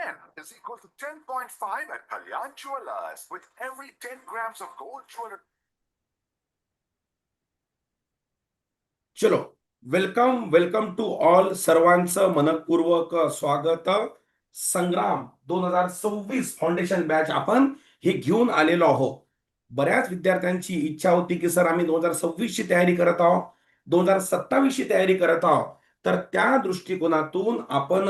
10 is equal to 10.5 at Kalyan Jewelers. With every 10 grams of gold jewelry चलो welcome welcome to all सर्वांचं मनपूर्वक स्वागत. संग्राम दोन हजार सव्वीस फाउंडेशन बॅच आपण हे घेऊन आलेलो आहोत. बऱ्याच विद्यार्थ्यांची इच्छा होती की सर आम्ही दोन हजार सव्वीस ची तयारी करत आहोत दोन हजार सत्तावीस ची तयारी करत आहोत. तर त्या दृष्टिकोनातून आपण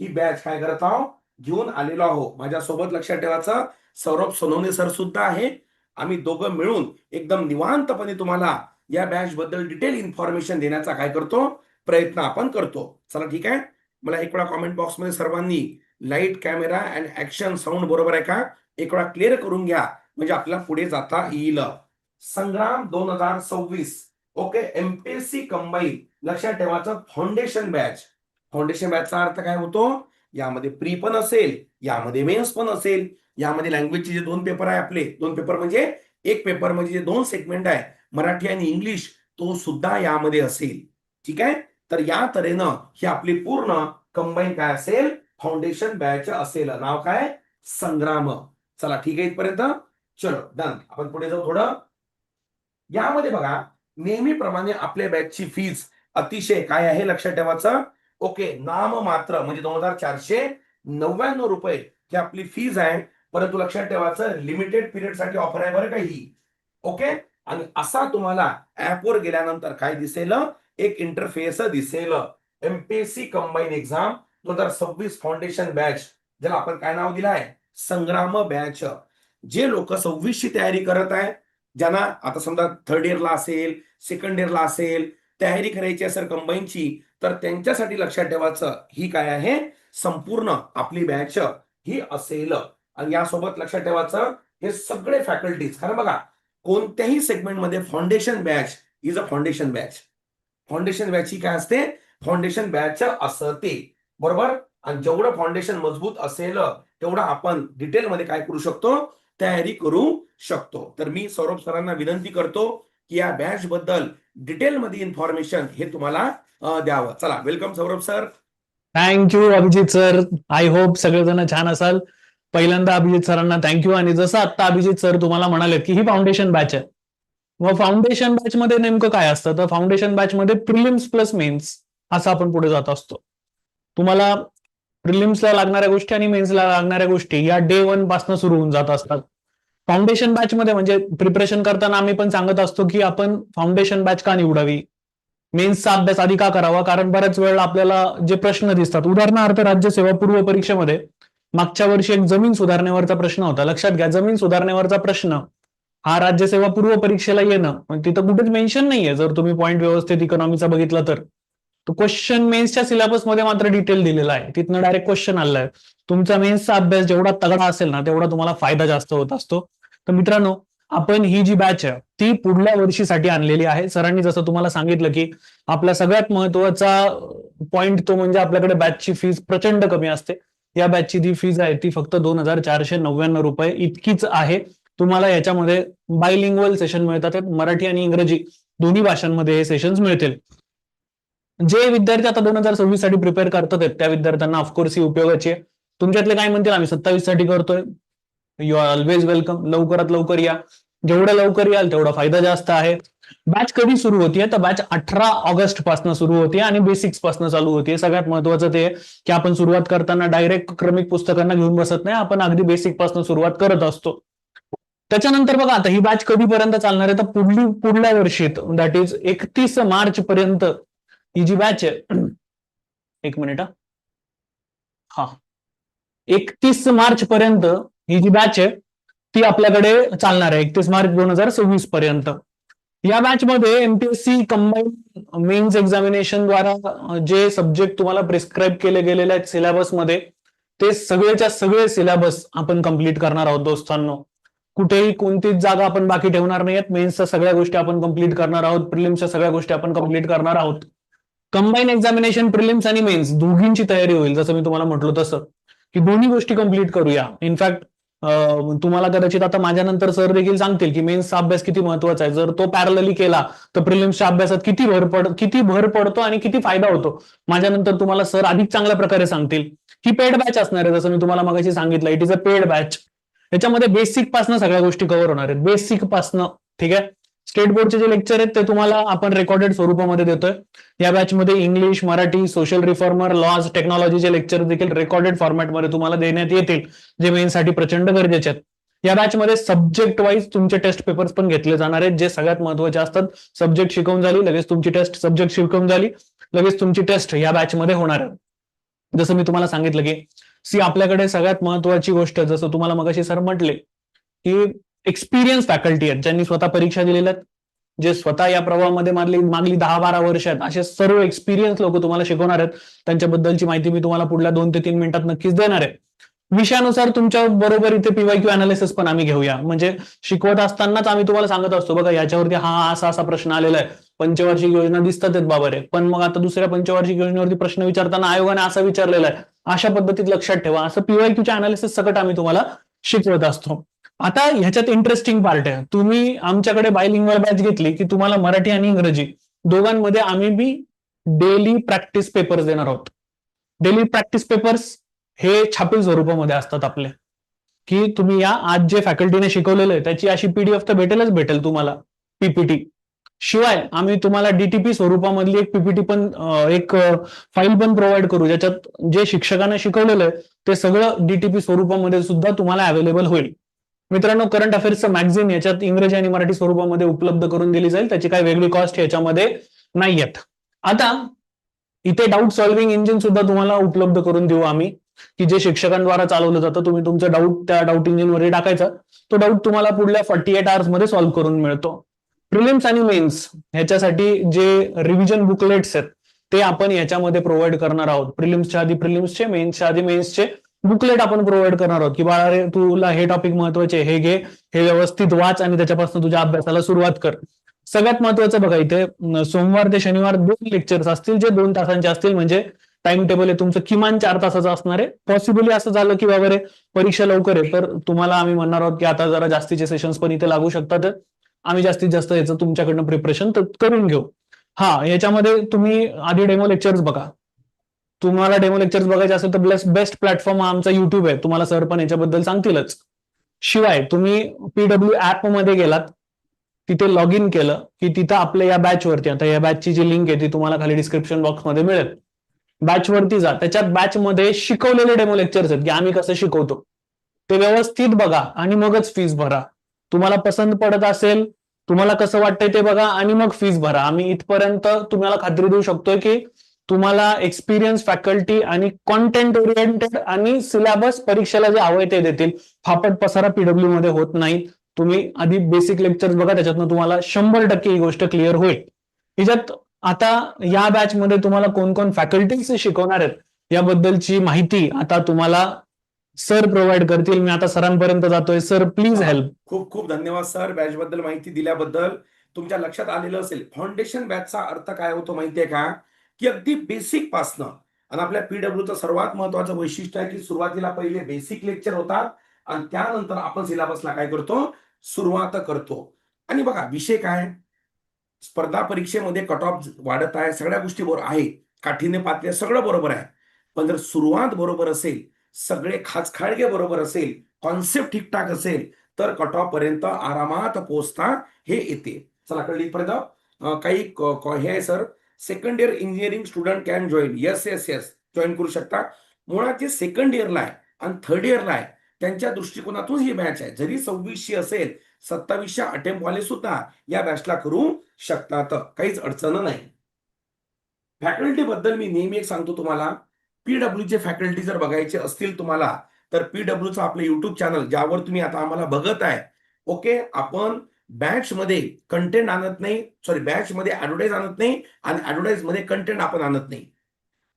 ही बॅच काय करत आहोत? घेऊन आलेलो आहोत. माझ्यासोबत लक्षात ठेवायचं सौरभ सोनवणे सर सुद्धा आहे आम्ही दोघं मिळून एकदम निवांतपणे तुम्हाला या बॅच बद्दल डिटेल इन्फॉर्मेशन देण्याचा काय करतो प्रयत्न आपण करतो. चला ठीक आहे? मला एक वेळा कॉमेंट बॉक्समध्ये सर्वांनी light camera and action sound बरोबर आहे का? एक वेळा क्लिअर करून घ्या. म्हणजे आपल्याला पुढे जाता येईल. संग्राम दोन हजार सव्वीस. ओके? एमपीएससी कंबाईन लक्षात ठेवायचं फाउंडेशन बॅच फाउंडेशन बॅचचा अर्थ काय होतो? यामध्ये प्री पण असेल यामध्ये मेन्स पण असेल यामध्ये लँग्वेजचे जे दोन पेपर आहे आपले दोन पेपर म्हणजे एक पेपर म्हणजे जे दोन सेगमेंट आहे मराठी आणि इंग्लिश तो सुद्धा यामध्ये असेल. ठीक आहे? तर या तऱ्हेनं ही आपली पूर्ण कंबाईन काय असेल? फाउंडेशन बॅच असेल. नाव काय? संग्राम. चला ठीक आहे इथपर्यंत? चलो डन आपण पुढे जाऊ थोडं. यामध्ये बघा नेहमीप्रमाणे आपल्या बॅचची फीज अतिशय काय आहे? लक्षात ठेवायचं. ओके नाम मात्र म्हणजे दोन हजार चारशे नव्याण्णव रुपये ही आपली फीज आहे. परंतु लक्षात ठेवायचं लिमिटेड पिरियडसाठी ऑफर आहे बरं का ही. ओके? आणि असा तुम्हाला ऍपवर गेल्यानंतर काय दिसेल? एक इंटरफेस दिसेल. एमपीएससी कंबाईन एक्झाम दोन हजार सव्वीस फाउंडेशन बॅच ज्याला आपण काय नाव दिलं आहे? संग्राम बॅच जे लोक सव्वीसची तयारी करत आहे ज्यांना आता समजा थर्ड इयरला असेल सेकंड इयरला असेल तयारी करायची असेल कंबाईनची तर त्यांच्यासाठी लक्षात ठेवायचं ही काय आहे? संपूर्ण आपली बॅच ही असेल. आणि यासोबत लक्षात ठेवायचं हे सगळे फॅकल्टीज कारण बघा कोणत्याही सेगमेंटमध्ये foundation batch is a foundation batch foundation batch ही काय असते? फाउंडेशन बॅच असते. बरोबर? आणि जेवढं फाउंडेशन मजबूत असेल तेवढं आपण डिटेलमध्ये काय करू शकतो? तयारी करू शकतो. तर मी सौरभ सरांना विनंती करतो की या बॅच बद्दल डिटेलमध्ये इन्फॉर्मेशन हे तुम्हाला द्यावं. चला welcome Saurabh sir thank you Abhijit sir I hope सगळेजण छान असाल. पहिल्यांदा अभिजित सरांना थँक्यू आणि जसं आता अभिजित सर तुम्हाला म्हणाले की ही फाउंडेशन बॅच आहे. मग फाउंडेशन बॅच मध्ये नेमकं काय असतं? तर फाउंडेशन बॅच मध्ये प्रिलिम्स प्लस मेन्स असं आपण पुढे जात असतो. तुम्हाला प्रिलिम्सला लागणाऱ्या गोष्टी आणि मेन्सला लागणाऱ्या गोष्टी या डे वनपासून सुरू होऊन जात असतात. फाउंडेशन बॅच मध्ये म्हणजे प्रिपरेशन करताना आम्ही पण सांगत असतो की आपण फाउंडेशन बॅच का निवडावी? मेन्सचा अभ्यास आधी का करावा कारण बऱ्याच वेळेला आपल्याला जे प्रश्न दिसतात उदाहरणार्थ राज्य सेवा पूर्व परीक्षेमध्ये मागच्या वर्षी एक जमीन सुधारणेवरचा प्रश्न होता. लक्षात घ्या जमीन सुधारणेवरचा प्रश्न हा राज्यसेवा पूर्व परीक्षेला येणं पण तिथं कुठेच मेन्शन नाहीये. जर तुम्ही पॉईंट व्यवस्थित इकॉनॉमीचा बघितला तर. तो क्वेश्चन मेन्सच्या सिलेबसमध्ये मात्र डिटेल दिलेला आहे. तिथनं डायरेक्ट क्वेश्चन आलाय. तुमचा मेन्सचा अभ्यास जेवढा तगडा असेल ना तेवढा तुम्हाला फायदा जास्त होत असतो. तर मित्रांनो आपण ही जी बॅच आहे ती पुढल्या वर्षीसाठी आणलेली आहे. सरांनी जसं तुम्हाला सांगितलं की आपला सगळ्यात महत्त्वाचा पॉइंट तो म्हणजे आपल्याकडे बॅचची फीज प्रचंड कमी असते. या बॅचची जी फीज आहे ती फक्त दोन हजार चारशे नव्याण्णव रुपये इतकीच आहे. तुम्हाला याच्यामध्ये बायलिंग्वल सेशन मिळतात. मराठी आणि इंग्रजी दोन्ही भाषांमध्ये हे सेशन्स मिळतील. जे विद्यार्थी आता दोन हजार सव्वीससाठी प्रिपेअर करतात आहेत, त्या विद्यार्थ्यांना ऑफकोर्स ही उपयोगाची आहे. तुमच्यातले काय म्हणतील? आम्ही सत्तावीससाठी करतोय. यू आर ऑलवेज वेलकम लवकरात लवकर या. जेवढ्या लवकर याल तेवढा फायदा जास्त आहे. बॅच कधी सुरू होतीये? तर बॅच अठरा ऑगस्टपासून सुरू होते आणि बेसिक्सपासून चालू होते सगळ्यात महत्वाचं ते की आपण सुरुवात करताना डायरेक्ट क्रमिक पुस्तकांना घेऊन बसत नाही. आपण अगदी बेसिकपासून सुरुवात करत असतो. त्याच्यानंतर बघा आता ही बॅच कधीपर्यंत चालणार आहे? तर पुढली पुढल्या वर्षीत दॅट इज एकतीस मार्च पर्यंत ही जी बॅच आहे एक मिनिट हा. हा. एकतीस मार्च पर्यंत ही जी बॅच आहे ती आपल्याकडे चालणार आहे. एकतीस मार्च दोन हजार सव्वीस पर्यंत. या बॅच मध्ये एमपीएससी कंबाईन मेन्स एक्झामिनेशन द्वारा जे सब्जेक्ट तुम्हाला प्रिस्क्राईब केले गेलेले आहेत सिलेबसमध्ये ते सगळेच्या सगळे सिलेबस आपण कंप्लीट करणार आहोत दोस्तांनो. कुठेही कोणतीच जागा आपण बाकी ठेवणार नाहीयेत. मेन्सच्या सगळ्या गोष्टी आपण कंप्लीट करणार आहोत. प्रिलिम्सच्या सगळ्या गोष्टी आपण कंप्लीट करणार आहोत. कंबाईन एक्झामिनेशन प्रिलिम्स आणि मेन्स दोघींची तयारी होईल जसं मी तुम्हाला म्हटलं तसं. की दोन्ही गोष्टी कंप्लीट करूया. इनफॅक्ट तुम्हाला कदाचित आता माझ्यानंतर सर देखील सांगतील की मेन्सचा अभ्यास किती महत्त्वाचा आहे. जर तो पॅरलली केला तर प्रिलिम्सच्या अभ्यासात किती भर पड किती भर पडतो आणि किती फायदा होतो? माझ्यानंतर तुम्हाला सर अधिक चांगल्या प्रकारे सांगतील. ही पेड बॅच असणार आहे जसं मी तुम्हाला मगाशी सांगितलं it is a paid batch याच्यामध्ये बेसिक पासनं सगळ्या गोष्टी कव्हर होणार आहेत. बेसिक पासनं ठीक आहे? स्टेट बोर्डचे जे लेक्चर आहेत ते तुम्हाला आपण रेकॉर्डेड स्वरूपामध्ये देतोय. या बॅचमध्ये English Marathi social reformer laws टेक्नॉलॉजीचे lecture देखील रेकॉर्डेड फॉर्मॅटमध्ये तुम्हाला देण्यात येतील जे मेनसाठी प्रचंड गरजेचे आहेत. या बॅचमध्ये सब्जेक्ट वाईज तुमचे टेस्ट पेपर्स पण घेतले जाणार आहेत जे सगळ्यात महत्त्वाचे असतात. सब्जेक्ट शिकवून झाली लगेच तुमची टेस्ट सब्जेक्ट शिकवून झाली लगेच तुमची टेस्ट या बॅचमध्ये होणार आहे. जसं मी तुम्हाला सांगितलं की सी आपल्याकडे सगळ्यात महत्वाची गोष्ट जसं तुम्हाला मगाशी सर म्हटले की एक्सपिरियन्स फॅकल्टी आहेत ज्यांनी स्वतः परीक्षा दिलेल्या आहेत जे स्वतः या प्रवाहामध्ये मागली मागली दहा बारा वर्ष आहेत. असे सर्व एक्सपिरियन्स लोक तुम्हाला शिकवणार आहेत. त्यांच्याबद्दलची माहिती मी तुम्हाला पुढल्या दोन ते तीन मिनिटात नक्कीच देणार आहे. विषयानुसार तुमच्या बरोबर इथे पीवाय क्यू अनालिसिस पण आम्ही घेऊया. म्हणजे शिकवत असतानाच आम्ही तुम्हाला सांगत असतो बघा याच्यावरती हा असा असा प्रश्न आलेला आहे. पंचवार्षिक योजना दिसतात बाबा रे. पण मग आता दुसऱ्या पंचवार्षिक योजनेवरती प्रश्न विचारताना आयोगाने असा विचारलेला आहे. अशा पद्धतीत लक्षात ठेवा. असं पीवाय क्यूच्या अनालिसिस सकट आम्ही तुम्हाला शिकवत असतो. आता ह्याच्यात इंटरेस्टिंग पार्ट आहे. तुम्ही आमच्याकडे बायलिंगवर बॅच घेतली की तुम्हाला मराठी आणि इंग्रजी दोघांमध्ये आम्ही बी डेली प्रॅक्टिस पेपर्स देणार आहोत. डेली प्रॅक्टिस पेपर्स हे छापील स्वरूपामध्ये असतात आपले. की तुम्ही या आज जे फॅकल्टीने शिकवलेलं आहे त्याची अशी पीडीएफ तर भेटेलच भेटेल तुम्हाला पीपीटी शिवाय आम्ही तुम्हाला डीटीपी स्वरूपामधली एक पीपीटी पण एक फाईल पण प्रोव्हाइड करू ज्याच्यात जे शिक्षकांना शिकवलेलं आहे ते सगळं डीटीपी स्वरूपामध्ये सुद्धा तुम्हाला अवेलेबल होईल. मित्रांनो करंट अफेअर्सचं मॅगझिन याच्यात इंग्रजी आणि मराठी स्वरूपामध्ये उपलब्ध करून दिली जाईल. त्याची काही वेगळी कॉस्ट याच्यामध्ये नाही आहेत आता इथे डाऊट सॉल्व्हिंग इंजिन सुद्धा तुम्हाला उपलब्ध करून देऊ आम्ही की जे शिक्षकांद्वारा चालवलं जातं तुम्ही तुमचं डाऊट त्या डाऊट इंजिनवर टाकायचा. तो डाऊट तुम्हाला पुढल्या फॉर्टी एट आवर्समध्ये सॉल्व्ह करून मिळतो. प्रिलिम्स आणि मेन्स ह्याच्यासाठी जे रिव्हिजन बुकलेट्स आहेत ते आपण याच्यामध्ये प्रोव्हाइड करणार आहोत. प्रिलिम्सच्या आधी प्रिलिम्सचे मेन्सच्या आधी मेन्सचे बुकलेट आपण प्रोव्हाइड करणार आहोत की बाळा रे तुला हे टॉपिक महत्त्वाचे हे घे हे व्यवस्थित वाच आणि त्याच्यापासून तुझ्या अभ्यासाला सुरुवात कर. सगळ्यात महत्वाचं बघा इथे सोमवार ते शनिवार दोन लेक्चर्स असतील जे दोन तासांचे असतील म्हणजे टाइम टेबल आहे तुमचं किमान चार तासाचं असणार आहे. पॉसिबली असं झालं की बाबा रे परीक्षा लवकर आहे तर तुम्हाला आम्ही म्हणणार आहोत की आता जरा जास्तीचे सेशन्स पण इथे लागू शकतात. आम्ही जास्तीत जास्त याचं तुमच्याकडनं प्रिपरेशन करून घेऊ. हा याच्यामध्ये तुम्ही आधी डेमो लेक्चर्स बघा. तुम्हाला डेमो लेक्चर्स बघायचे असेल तर बेस्ट बेस्ट प्लॅटफॉर्म हा आमचा युट्यूब आहे. तुम्हाला सर पण याच्याबद्दल सांगतीलच. शिवाय तुम्ही पीडब्ल्यू ऍपमध्ये गेलात तिथे लॉग इन केलं की तिथं आपल्या या बॅच वरती आता या बॅचची जी लिंक आहे ती तुम्हाला खाली डिस्क्रिप्शन बॉक्समध्ये मिळेल. बॅच वरती जा. त्याच्यात बॅच मध्ये शिकवलेले डेमो लेक्चर्स आहेत की आम्ही कसं शिकवतो. ते व्यवस्थित बघा आणि मगच फीस भरा. तुम्हाला पसंत पडत असेल तुम्हाला कसं वाटतंय ते बघा आणि मग फीस भरा. आम्ही इथपर्यंत तुम्हाला खात्री देऊ शकतोय की तुम्हाला एक्सपिरियन्स फॅकल्टी आणि कॉन्टेंट ओरिएंटेड आणि सिलेबस परीक्षेला जे हवंय ते देतील. फापट पसारा पीडब्ल्यू मध्ये होत नाही. तुम्ही आधी बेसिक लेक्चर्स बघा त्याच्यातनं तुम्हाला शंभर टक्के ही गोष्ट क्लिअर होईल. त्याच्यात आता या बॅच मध्ये तुम्हाला कोण कोण फॅकल्टीज शिकवणार आहेत याबद्दलची माहिती आता तुम्हाला सर प्रोव्हाइड करतील. मी आता सरांपर्यंत जातोय. सर प्लीज हेल्प खूप खूप धन्यवाद सर बॅच बद्दल माहिती दिल्याबद्दल. तुमच्या लक्षात आलेलं असेल. फाउंडेशन बॅचचा अर्थ काय होतो माहितीये का? की अगदी बेसिक पासनं. आणि आपल्या पीडब्ल्यूचं सर्वात महत्वाचं वैशिष्ट्य आहे की सुरुवातीला पहिले बेसिक लेक्चर होतात आणि त्यानंतर आपण सिलेबसला काय करतो? सुरुवात करतो. आणि बघा विषय काय? स्पर्धा परीक्षेमध्ये कट ऑफ वाढत आहे सगळ्या गोष्टी बरोबर आहे काठीने पातळी सगळं बरोबर आहे. पण जर सुरुवात बरोबर असेल सगळे खाचखाळगे बरोबर असेल कॉन्सेप्ट ठीकठाक असेल तर कट ऑफ पर्यंत आरामात पोहोचता हे येते. चला कळली पर्यंत काही हे आहे sir second year engineering student can join yes yes yes join करू शकता. मुळात जे सेकंड इयरला आहे आणि थर्ड इयरला आहे त्यांच्या दृष्टिकोनातून ही बॅच आहे. जरी सव्वीसशे असेल सत्तावीसशे अटेम्प्ट वाले सुद्धा या बॅचला करू शकतात. काहीच अडचण नाही. फॅकल्टी बद्दल मी नेहमी एक सांगतो तुम्हाला. पीडब्ल्यू चे फॅकल्टी जर बघायचे असतील तुम्हाला तर पीडब्ल्यूचं आपलं युट्यूब चॅनल ज्यावर तुम्ही आता आम्हाला बघत आहे ओके आपण बॅच मध्ये कंटेंट आणत नाही सॉरी बॅच मध्ये ऍडव्हर्टाईज आणत नाही आणि ऍडव्हर्टाईजमध्ये कंटेंट आपण आणत नाही.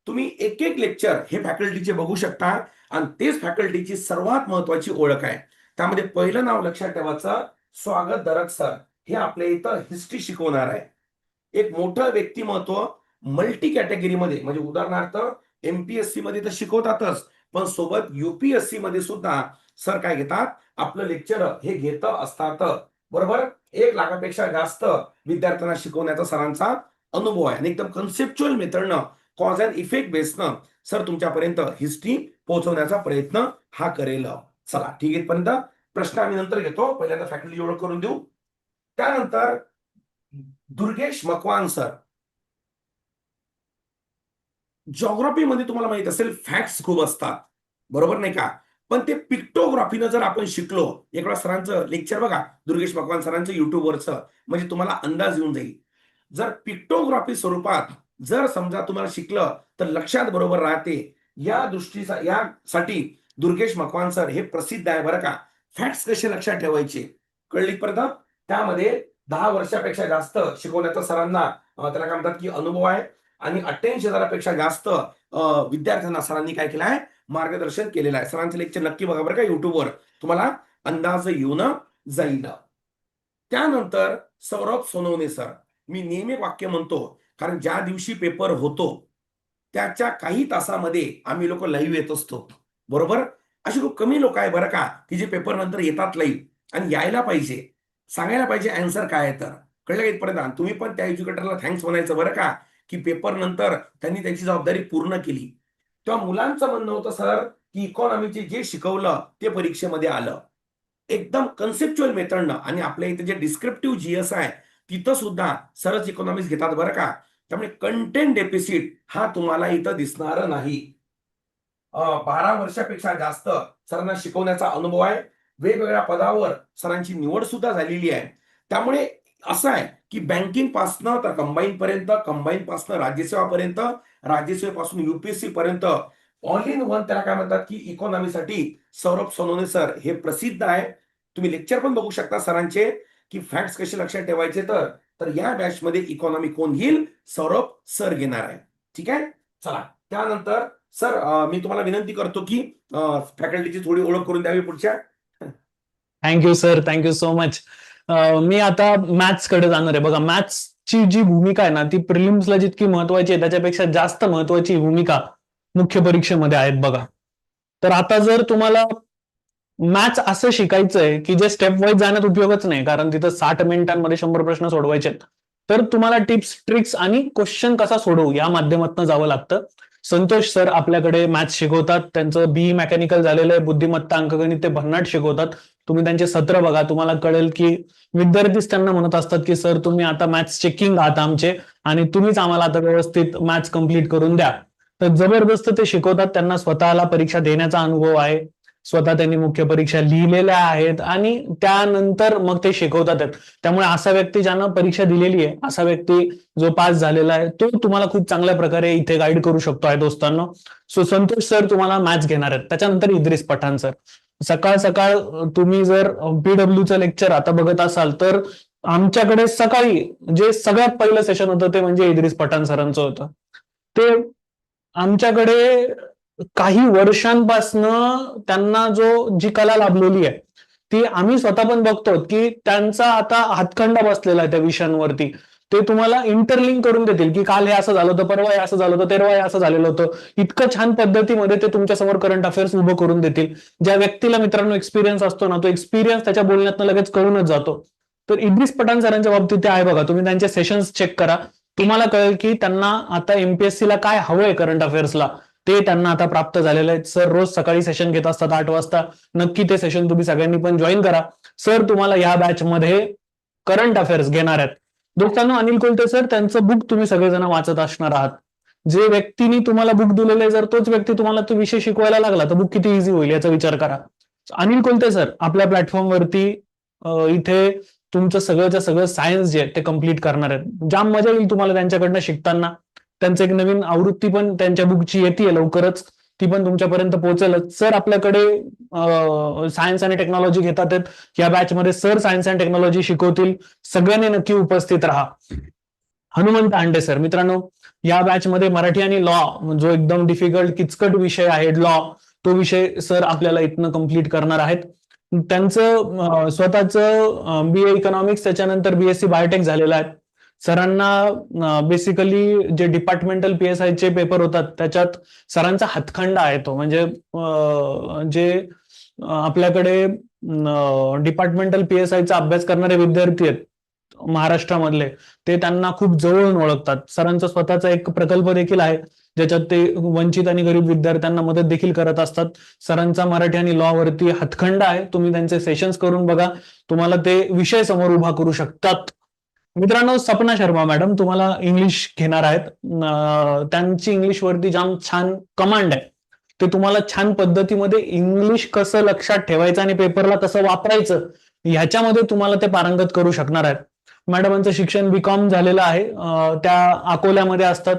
तुम्ही एक एक लेक्चर हे फॅकल्टीचे बघू शकता आणि तेच फॅकल्टीची सर्वात महत्वाची ओळख आहे. त्यामध्ये पहिलं नाव लक्षात ठेवायचं स्वागत दरक सर. हे आपल्या इथं हिस्ट्री शिकवणार आहे. एक मोठं व्यक्तिमत्व मल्टी कॅटेगरीमध्ये म्हणजे उदाहरणार्थ एमपीएससी मध्ये तर शिकवतातच पण सोबत युपीएससी मध्ये सुद्धा सर काय घेतात? आपलं लेक्चर हे घेत असतात. बरोबर? एक लाखापेक्षा जास्त विद्यार्थ्यांना शिकवण्याचा सरांचा अनुभव आहे. आणि एकदम कन्सेप्च्युअल मेथडनं कॉज अँड इफेक्ट बेसनं सर तुमच्यापर्यंत हिस्ट्री पोहोचवण्याचा प्रयत्न हा करेल. चला ठीक आहे पर्यंत प्रश्न आम्ही नंतर घेतो. पहिल्यांदा फॅकल्टी ओळख करून देऊ. त्यानंतर दुर्गेश मकवान सर. मध्ये तुम्हाला माहीत असेल फॅक्ट्स खूप असतात. बरोबर नाही का? पण ते पिक्टोग्राफीनं जर आपण शिकलो एक वेळा सरांचं लेक्चर बघा दुर्गेश भगवान सरांचं युट्यूबवरचं म्हणजे तुम्हाला अंदाज येऊन जाईल. जर पिक्टोग्राफी स्वरूपात जर समजा तुम्हाला शिकलं तर लक्षात बरोबर राहते. या दृष्टीचा यासाठी दुर्गेश मकवान सर हे प्रसिद्ध आहे बरं का. फॅक्ट्स कसे लक्षात ठेवायचे? कळली प्रथम त्यामध्ये दहा वर्षापेक्षा जास्त शिकवण्याचा सरांना त्याला काय म्हणतात की अनुभव आहे. आणि अठ्ठ्याऐंशी हजारापेक्षा जास्त विद्यार्थ्यांना सरांनी काय केलं आहे? मार्गदर्शन केलेलं आहे. सरांचं लेक्चर नक्की बघा बरं का युट्यूबवर तुम्हाला अंदाज येऊन जाईल. त्यानंतर सौरभ सोनवणे सर मी नेहमी वाक्य म्हणतो कारण ज्या दिवशी पेपर होतो त्याच्या काही तासामध्ये आम्ही लोक लाईव्ह येत असतो. बरोबर? अशी खूप कमी लोक आहे बरं का की जे पेपर नंतर येतात लाईव्ह आणि यायला पाहिजे. सांगायला पाहिजे अँसर काय आहे तर. कळलं का इथपर्यंत? तुम्ही पण त्या एज्युकेटरला थँक्स म्हणायचं बरं का की पेपर नंतर त्यांनी त्यांची जबाबदारी पूर्ण केली. तेव्हा मुलांचं म्हणणं होतं सर की इकॉनॉमीचे जे शिकवलं ते परीक्षेमध्ये आलं. एकदम कन्सेप्च्युअल मेथडनं आणि आपल्या इथे जे डिस्क्रिप्टिव्ह जीएस आहे तिथं सुद्धा सरच इकॉनॉमिक्स घेतात बरं का. त्यामुळे कंटेंट डेफिसिट हा तुम्हाला इथं दिसणार नाही. बारा वर्षापेक्षा जास्त सरांना शिकवण्याचा अनुभव आहे. वेगवेगळ्या पदावर सरांची निवड सुद्धा झालेली आहे. त्यामुळे असं आहे की बँकिंग पासनं तर कंबाईन पर्यंत कंबाईन पासनं राज्यसेवापर्यंत राज्यसेवेपासून युपीएससी पर्यंत. ऑल इन वन त्याला काय म्हणतात की इकॉनॉमीसाठी सौरभ सोनोने सर हे प्रसिद्ध आहे. तुम्ही लेक्चर पण बघू शकता सरांचे की फॅक्ट्स कसे लक्षात ठेवायचे तर तर या बॅच मध्ये इकॉनॉमी कोण घेईल? सौरभ सर घेणार आहे. ठीक आहे? चला त्यानंतर सर मी तुम्हाला विनंती करतो की फॅकल्टीची थोडी ओळख करून द्यावी पुढच्या. Thank you sir thank you so much मी आता मॅथ्सकडे जाणार आहे. बघा मॅथ्स ची जी भूमिका आहे ना ती प्रिलिम्सला जितकी महत्वाची आहे त्याच्यापेक्षा जास्त महत्वाची भूमिका मुख्य परीक्षेमध्ये आहेत बघा. तर आता जर तुम्हाला मॅथ्स असं शिकायचंय की जे स्टेप वाईज जाण्यात उपयोगच नाही कारण तिथं साठ मिनिटांमध्ये शंभर प्रश्न सोडवायचे तर तुम्हाला टिप्स ट्रिक्स आणि क्वेश्चन कसा सोडवू या माध्यमातून जावं लागतं. संतोष सर आपल्याकडे मॅथ्स शिकवतात त्यांचं बी मेकॅनिकल झालेलं आहे बुद्धिमत्ता अंकगणित ते भन्नाट शिकवतात. तुम्ही त्यांचे सत्र बघा. तुम्हाला कळेल की विद्यार्थीच त्यांना म्हणत असतात की सर तुम्ही आता मॅथ्स चेकिंग आहात आमचे आणि तुम्हीच आम्हाला आता व्यवस्थित मॅथ्स कंप्लीट करून द्या. तर जबरदस्त ते शिकवतात. त्यांना स्वतःला परीक्षा देण्याचा अनुभव आहे. स्वतः त्यांनी मुख्य परीक्षा लिहिलेल्या आहेत आणि त्यानंतर मग ते शिकवतात. त्यामुळे असा व्यक्ती ज्यानं परीक्षा दिलेली आहे असा व्यक्ती जो पास झालेला आहे तो तुम्हाला खूप चांगल्या प्रकारे इथे गाईड करू शकतो आहे दोस्तांनो. सो संतोष सर तुम्हाला मॅथ्स घेणार आहेत. त्याच्यानंतर इद्रिस पठाण सर. सकाळ सकाळ तुम्ही जर पीडब्ल्यूचं लेक्चर आता बघत असाल तर आमच्याकडे सकाळी जे सगळ्यात पहिलं सेशन होतं ते म्हणजे इद्रिस पठाण सरांचं होतं. ते आमच्याकडे काही वर्षांपासनं त्यांना जो जी कला लाभलेली आहे ती आम्ही स्वतः पण बघतो की त्यांचा आता हातखंडा बसलेला आहे त्या विषयांवरती. ते तुम्हाला इंटरलिंक करून देतील की काल हे असं झालं होतं परवा हे असं झालं होतं तेरवा हे असं झालेलं होतं. इतकं छान पद्धतीमध्ये ते तुमच्यासमोर करंट अफेअर्स उभं करून देतील. ज्या व्यक्तीला मित्रांनो एक्सपिरियन्स असतो ना तो एक्सपिरियन्स त्याच्या बोलण्यातनं लगेच कळूनच जातो. तर इद्रिस पठाण सरांच्या बाबतीत ते आहे बघा तुम्ही त्यांचे सेशन्स चेक करा. तुम्हाला कळेल की त्यांना आता एमपीएससी ला काय हवंय करंट अफेअर्सला ते त्यांना आता प्राप्त झालेलं आहे सर रोज सकाळी सेशन घेत असतात आठ वाजता. नक्की ते सेशन तुम्ही सगळ्यांनी पण जॉईन करा. सर तुम्हाला या बॅच मध्ये करंट अफेअर्स घेणार आहेत. दोस्तांनो अनिल कोलते सर त्यांचं बुक तुम्ही सगळेजण वाचत असणार आहात. जे व्यक्तीने तुम्हाला बुक दिलेलं आहे जर तोच व्यक्ती तुम्हाला तो विषय शिकवायला लागला तर बुक किती इझी होईल याचा विचार करा. अनिल कोलते सर आपल्या प्लॅटफॉर्मवरती इथे तुमचं सगळंच्या सगळं सायन्स जे आहे ते कंप्लीट करणार आहेत. जाम मजा येईल तुम्हाला त्यांच्याकडनं शिकताना. त्यांचं एक नवीन आवृत्ती पण त्यांच्या बुकची येते लवकरच. ती पण तुमच्यापर्यंत पोहोचेलच. सर आपल्याकडे सायन्स आणि टेक्नॉलॉजी घेतात या बॅच मध्ये सर सायन्स अँड टेक्नॉलॉजी शिकवतील. सगळ्यांनी नक्की उपस्थित राहा. हनुमंत आंडे सर मित्रांनो या बॅच मध्ये मराठी आणि लॉ जो एकदम डिफिकल्ट किचकट विषय आहे लॉ तो विषय सर आपल्याला इथनं कंप्लीट करणार आहेत. त्यांचं स्वतःच बी ए इकॉनॉमिक्स त्याच्यानंतर बीएससी बायोटेक झालेलं आहे. सरांना बेसिकली जे डिपार्टमेंटल पी एस आयचे पेपर होतात त्याच्यात सरांचा हातखंडा आहे तो. म्हणजे जे आपल्याकडे डिपार्टमेंटल पी एस आयचा अभ्यास करणारे विद्यार्थी आहेत महाराष्ट्रामधले ते त्यांना खूप जवळून ओळखतात. सरांचा स्वतःचा एक प्रकल्प देखील आहे ज्याच्यात ते वंचित आणि गरीब विद्यार्थ्यांना मदत देखील करत असतात. सरांचा मराठी आणि लॉ वरती हातखंड आहे. तुम्ही त्यांचे सेशन्स करून बघा. तुम्हाला ते विषय समोर उभा करू शकतात. मित्रांनो सपना शर्मा मॅडम तुम्हाला इंग्लिश घेणार आहेत. त्यांची इंग्लिश वरती जाम छान कमांड आहे. ते तुम्हाला छान पद्धतीमध्ये इंग्लिश कसं लक्षात ठेवायचं आणि पेपरला कसं वापरायचं ह्याच्यामध्ये तुम्हाला ते पारंगत करू शकणार आहेत. मॅडमांचं शिक्षण बीकॉम झालेलं आहे. त्या अकोल्यामध्ये असतात.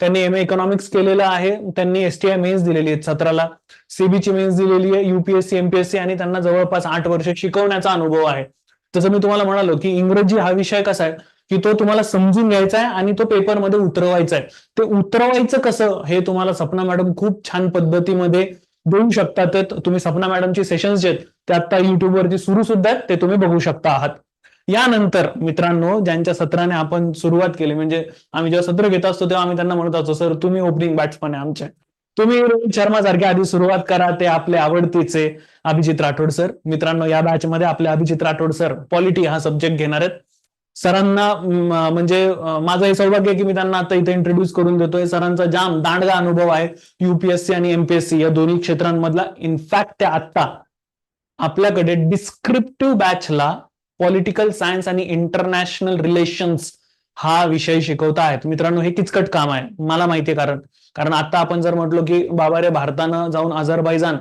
त्यांनी एम ए इकॉनॉमिक्स केलेलं आहे. त्यांनी एस टी आय मेन्स दिलेली आहेत सतराला. सीबीची मेन्स दिलेली आहे. युपीएससी एमपीएससी आणि त्यांना जवळपास आठ वर्ष शिकवण्याचा अनुभव आहे. जसं मी तुम्हाला म्हणालो की इंग्रजी हा विषय कसा आहे की तो तुम्हाला समजून घ्यायचा आहे आणि तो पेपरमध्ये उतरवायचा आहे. ते उतरवायचं कसं हे तुम्हाला सपना मॅडम खूप छान पद्धतीमध्ये देऊ शकतात. तुम्ही सपना मॅडमची सेशन्स जे आहेत ते आता युट्यूबवरती सुरू सुद्धा आहेत ते तुम्ही बघू शकता आहात. यानंतर मित्रांनो ज्यांच्या सत्राने आपण सुरुवात केली म्हणजे आम्ही जेव्हा सत्र घेत असतो तेव्हा आम्ही त्यांना म्हणत असतो सर तुम्ही ओपनिंग बॅट्समन आहे आमचे. तुम्ही रोहित शर्मा सारखे आधी सुरुवात करा ते आपले आवडतीचे. अभिजित राठोड सर. मित्रांनो या बॅच मध्ये आपले अभिजित राठोड सर पॉलिटी हा सब्जेक्ट घेणार आहेत. सरांना म्हणजे माझं हे सौभाग्य की मी त्यांना आता इथे इंट्रोड्यूस करून देतोय. सरांचा जाम दांडगा अनुभव आहे युपीएससी आणि एमपीएससी या दोन्ही क्षेत्रांमधला. इनफॅक्ट ते आता आपल्याकडे डिस्क्रिप्टिव्ह बॅचला पॉलिटिकल सायन्स आणि इंटरनॅशनल रिलेशन्स हा विषय शिकवता आहेत. मित्रांनो हे किचकट काम आहे. मला माहिती आहे कारण. कारण आता आपण जर म्हटलो की बाबा रे भारतानं जाऊन अझरबैजान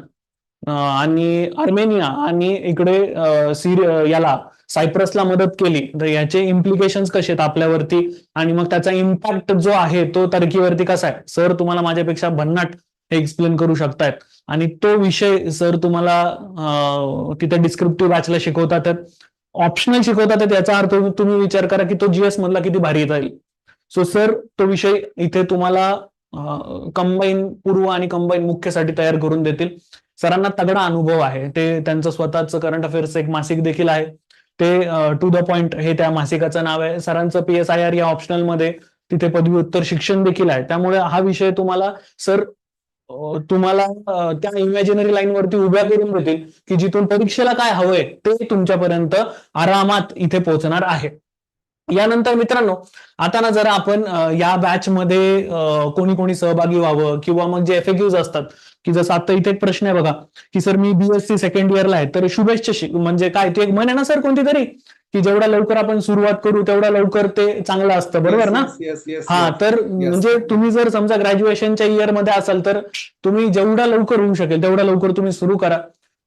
आणि अर्मेनिया आणि इकडे सिरि याला सायप्रसला मदत केली तर याचे इम्प्लिकेशन कसे आहेत आपल्यावरती? आणि मग त्याचा इम्पॅक्ट जो आहे तो टर्कीवरती कसा आहे? सर तुम्हाला माझ्यापेक्षा भन्नाट हे एक्सप्लेन करू शकतायत. आणि तो विषय सर तुम्हाला तिथे डिस्क्रिप्टिव्ह बॅचला शिकवतात ऑप्शनल शिकवतात त्याचा अर्थ तुम्ही विचार करा की तो जीएस मधला किती भारी जाईल सो सर तो विषय इथे तुम्हाला कंबाईन पूर्व आणि कंबाईन मुख्यसाठी तयार करून देतील. सरांना तगडा अनुभव आहे. ते त्यांचं स्वतःच करंट अफेअर्स एक मासिक देखील आहे. ते टू द पॉइंट हे त्या मासिकाचं नाव आहे. सरांचं पी एस आय आर या ऑप्शनलमध्ये तिथे पदव्युत्तर शिक्षण देखील आहे. त्यामुळे हा विषय तुम्हाला सर तुम्हाला त्या इमॅजिनरी लाईन वरती उभ्या करून देतील की जिथून परीक्षेला काय हवंय ते तुमच्यापर्यंत आरामात इथे पोहोचणार आहे. यानंतर मित्रांनो आता ना जरा आपण या बॅच मध्ये कोणी कोणी सहभागी व्हावं किंवा मग जे एफएक्यूज असतात की जसं आता इथे एक प्रश्न आहे बघा की सर मी बीएससी सेकंड इयरला आहे तर शुभेच्छा शिक- म्हणजे काय ते एक म्हण आहे ना सर कोणती तरी की जेवढ्या लवकर आपण सुरुवात करू तेवढ्या लवकर ते चांगलं असतं बरोबर ना? हा तर म्हणजे तुम्ही जर समजा ग्रॅज्युएशनच्या इयरमध्ये असाल तर तुम्ही जेवढ्या लवकर होऊ शकेल तेवढ्या लवकर तुम्ही सुरू करा.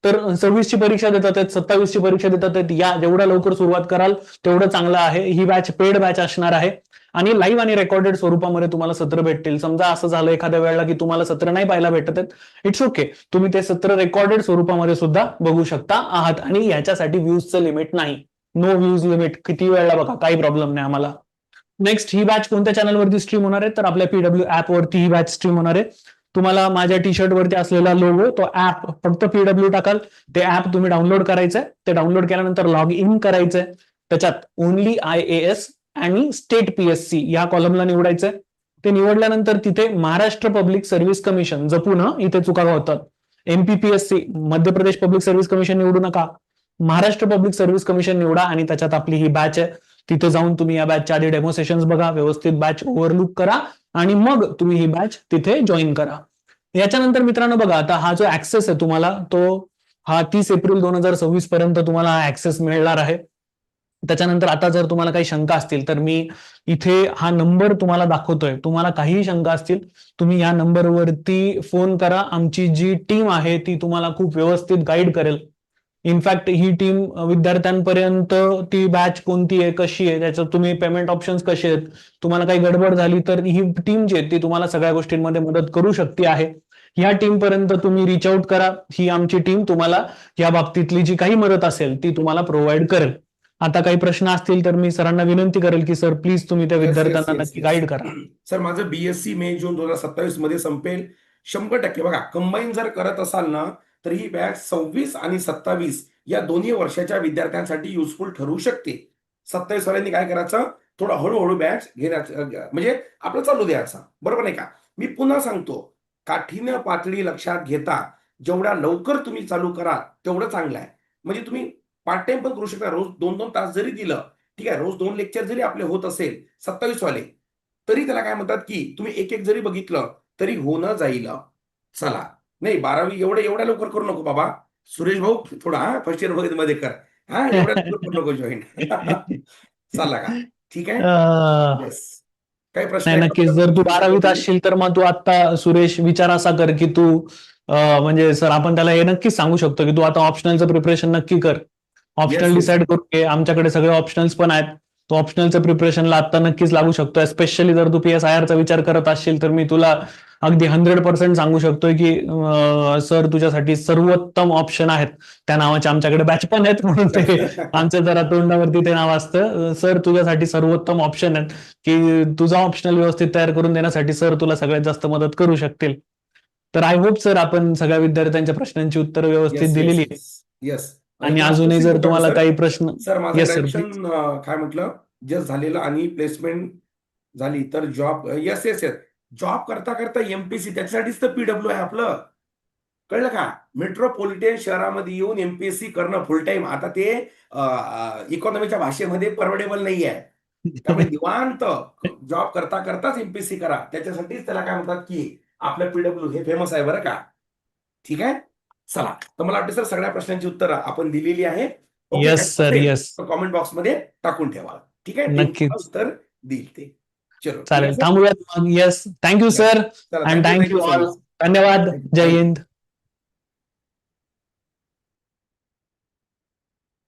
तर सव्वीसची परीक्षा देतात आहेत सत्तावीसची परीक्षा देतात आहेत. या जेवढ्या लवकर सुरुवात कराल तेवढं चांगलं आहे. ही बॅच पेड बॅच असणार आहे. आणि लाईव्ह आणि रेकॉर्डेड स्वरूपामध्ये तुम्हाला सत्र भेटतील. समजा असं झालं एखाद्या वेळेला की तुम्हाला सत्र नाही पाहायला भेटत आहेत. इट्स ओके तुम्ही ते सत्र रेकॉर्डेड स्वरूपामध्ये सुद्धा बघू शकता आहात. आणि याच्यासाठी व्ह्यूजचं लिमिट नाही. नो व्ह्यूज लिमिट किती वेळेला बघा? काही प्रॉब्लेम नाही आम्हाला. नेक्स्ट ही बॅच कोणत्या चॅनलवरती स्ट्रीम होणार आहे? तर आपल्या पीडब्ल्यू ऍप वरती ही बॅच स्ट्रीम होणार आहे. तुम्हाला माझ्या टी शर्ट वरती असलेला लोगो तो ऍप फक्त पीडब्ल्यू टाकाल. ते ऍप तुम्ही डाउनलोड करायचंय. ते डाउनलोड केल्यानंतर लॉग इन करायचंय. त्याच्यात ओनली आय ए एस आणि स्टेट पीएससी या कॉलमला निवडायचंय. ते निवडल्यानंतर तिथे महाराष्ट्र पब्लिक सर्व्हिस कमिशन जपून इथे चुका होतात. MPPSC Madhya Pradesh public service commission निवडू नका. महाराष्ट्र पब्लिक सर्व्हिस कमिशन निवडा आणि त्याच्यात आपली ही बॅच आहे. तिथे जाऊन तुम्ही या बॅचच्या आधी डेमो सेशन्स बघा. व्यवस्थित बॅच ओव्हरलुक करा. आणि मग तुम्ही ही बॅच तिथे जॉईन करा. याच्यानंतर मित्रांनो बघा आता हा जो ऍक्सेस आहे तुम्हाला तो हा तीस एप्रिल दोन हजार सव्वीस पर्यंत तुम्हाला हा ऍक्सेस मिळणार आहे. त्याच्यानंतर आता जर तुम्हाला काही शंका असतील तर मी इथे हा नंबर तुम्हाला दाखवतोय. तुम्हाला काहीही शंका असतील तुम्ही या नंबरवरती फोन करा. आमची जी टीम आहे ती तुम्हाला खूप व्यवस्थित गाईड करेल. इनफॅक्ट ही टीम विद्यार्थ्यांपर्यंत ती बॅच कोणती आहे कशी आहे त्याच्यात तुम्ही पेमेंट ऑप्शन्स कसे आहेत तुम्हाला काही गडबड झाली तर ही टीम जी आहे ती तुम्हाला सगळ्या गोष्टींमध्ये मदत करू शकते आहे. ह्या टीम पर्यंत तुम्ही रिच आउट करा. ही आमची टीम तुम्हाला या बाबतीतली जी काही मदत असेल ती तुम्हाला प्रोव्हाइड करेल. आता काही प्रश्न असतील तर मी सरांना विनंती करेल की सर प्लीज तुम्ही त्या विद्यार्थ्यांना नक्की. गाईड करा. सर माझं बीएससी मे जून दोन हजार सत्तावीसमध्ये संपेल. शंभर टक्के बघा कंबाईन जर करत असाल ना तर ही बॅच सव्वीस आणि सत्तावीस या दोन्ही वर्षाच्या विद्यार्थ्यांसाठी युजफुल ठरू शकते. सत्तावीस वाल्यांनी काय करायचं? थोडं हळूहळू बॅच घेण्याचं म्हणजे आपलं चालू द्यायचा. बरोबर नाही का? मी पुन्हा सांगतो काठीनं पातळी लक्षात घेता जेवढ्या लवकर तुम्ही चालू कराल तेवढं चांगलं आहे. म्हणजे तुम्ही पार्ट टाइम पण करू शकता रोज दोन दोन तास जरी दिलं ठीक आहे रोज दोन लेक्चर जरी आपले होत असेल सत्तावीस वाले तरी त्याला काय म्हणतात की तुम्ही एक एक जरी बघितलं तरी होणं जाईल. चला. नाही बारावी एवढं एवढ्या लवकर करू नको बाबा. सुरेश भाऊ थोडा हा फर्स्ट इयरमध्ये कर. हा एवढ्या लवकर करू नको जॉईन चालला का? ठीक आहे? काही प्रश्न नक्कीच? जर तू बारावीत असशील तर मग तू आता सुरेश विचार असा कर की तू म्हणजे सर आपण त्याला हे नक्कीच सांगू शकतो की तू आता ऑप्शनलचं प्रिपरेशन नक्की कर. ऑप्शनल. डिसाईड करून घे. आमच्याकडे सगळे ऑप्शनल्स पण आहेत. तू ऑप्शनलचं प्रिपरेशनला आता नक्कीच लागू शकतो. स्पेशली जर तू पी एस आय आरचा विचार करत असशील तर मी तुला अगदी हंड्रेड पर्सेंट सांगू शकतोय की सर तुझ्यासाठी सर्वोत्तम ऑप्शन आहेत. त्या नावाचे आमच्याकडे बॅच पण आहेत म्हणून ते आमच्या जरा तोंडावरती ते नाव असतं. सर तुझ्यासाठी सर्वोत्तम ऑप्शन आहेत. की तुझा ऑप्शनल व्यवस्थित तयार करून देण्यासाठी सर तुला सगळ्यात जास्त मदत करू शकतील. तर आय होप सर आपण सगळ्या विद्यार्थ्यांच्या प्रश्नांची उत्तरं व्यवस्थित दिलेली आहेत. येस आणि अजूनही जर तुम्हाला काही प्रश्न सर माझं ग्रॅज्युएशन काय म्हटलं? जस्ट झालेलं आणि प्लेसमेंट झाली तर job yes yes yes job करता करता एमपीसी त्याच्यासाठीच तर पीडब्ल्यू आहे आपलं. कळलं का? मेट्रोपॉलिटन शहरामध्ये येऊन एमपीएससी करणं फुल टाइम आता ते इकॉनॉमीच्या भाषेमध्ये परवडेबल नाही आहे त्यामुळे निवांत जॉब करता करताच एमपीएससी करा. त्याच्यासाठीच त्याला काय म्हणतात की आपलं पीडब्ल्यू हे फेमस आहे बरं का. ठीक आहे? चला तर मला वाटतं सर सगळ्या प्रश्नांची उत्तरं आपण दिलेली आहे येस सर येस कॉमेंट बॉक्समध्ये टाकून ठेवा ठीक आहे? नक्कीच. ते उत्तर देईल ते. चलो. चालेल थांबूयात मग. Yes thank you sir thank you all. धन्यवाद. जय हिंद.